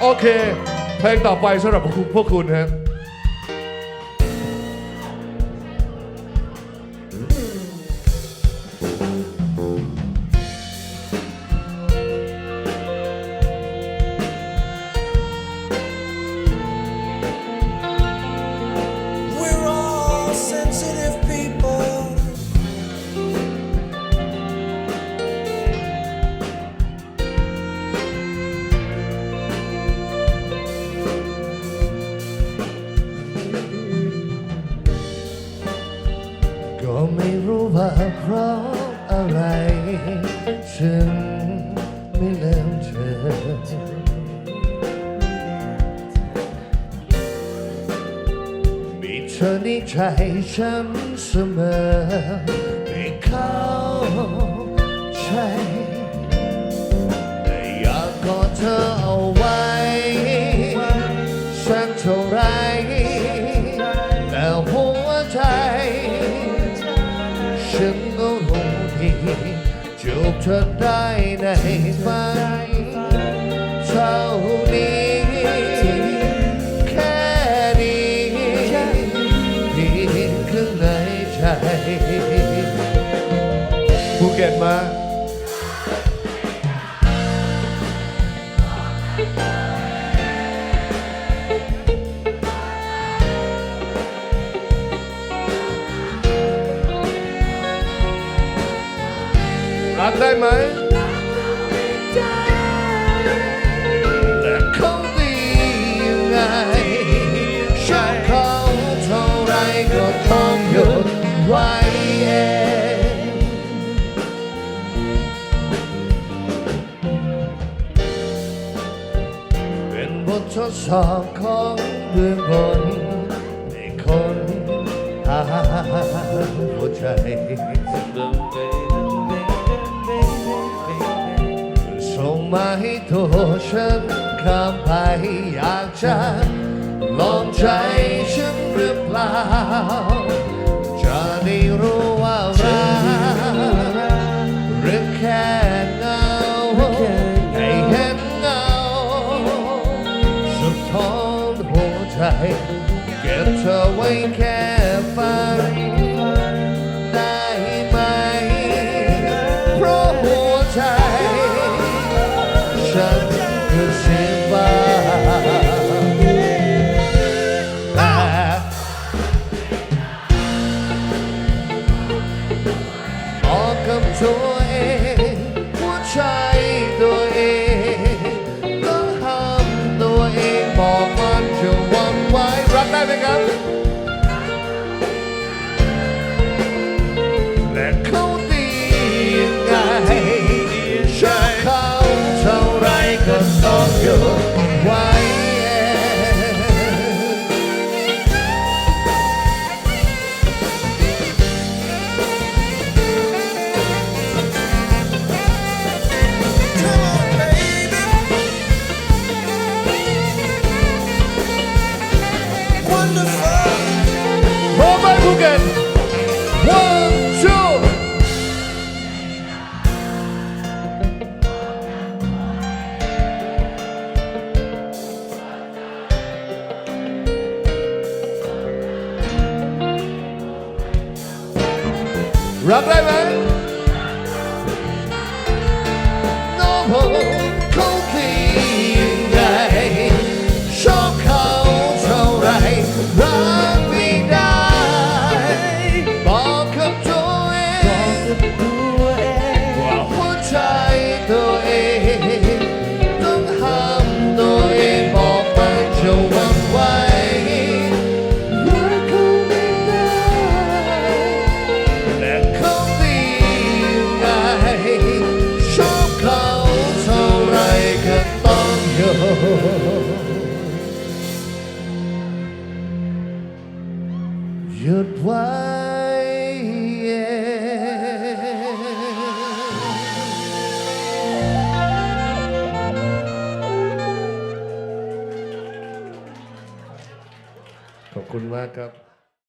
โอเค เพลงต่อไปสำหรับพวกคุณคุณฮะ เพราะอะไร ฉันไม่ลืมเธอมีเธอในใจฉันเสมอ จูบเธอได้ในฝันเท่านี้ แค่นี้เพียงข้างในใจภูเก็ตมา รักได้ไหมแต่เขาดียังไงชอบเขาเท่าไรก็ต้องหยุดไว้เองเป็นบททดสอบของเบื้องบนในคนหาหัวใจ ส่งมาให้ตัวฉันข้ามไปอยากจะลองใจฉันหรือเปล่า จะได้รู้ว่ารักหรือแค่เงาให้เห็นเงาสะท้อนหัวใจ เก็บเธอไว้แค่ฝัน ฉั รักได้ไหม หยุดไว้ ขอบคุณมากครับ